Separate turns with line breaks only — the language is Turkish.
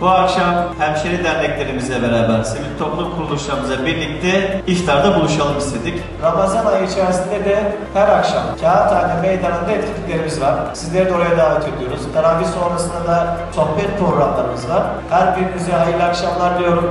Bu akşam hemşeri derneklerimizle beraber, sivil toplum kuruluşlarımızla birlikte iftarda buluşalım istedik.
Ramazan ayı içerisinde de her akşam Kağıthane Meydanı'nda etkinliklerimiz var. Sizleri de oraya davet ediyoruz. Teravih sonrasında da sohbet programlarımız var. Her birinize hayırlı akşamlar diyorum.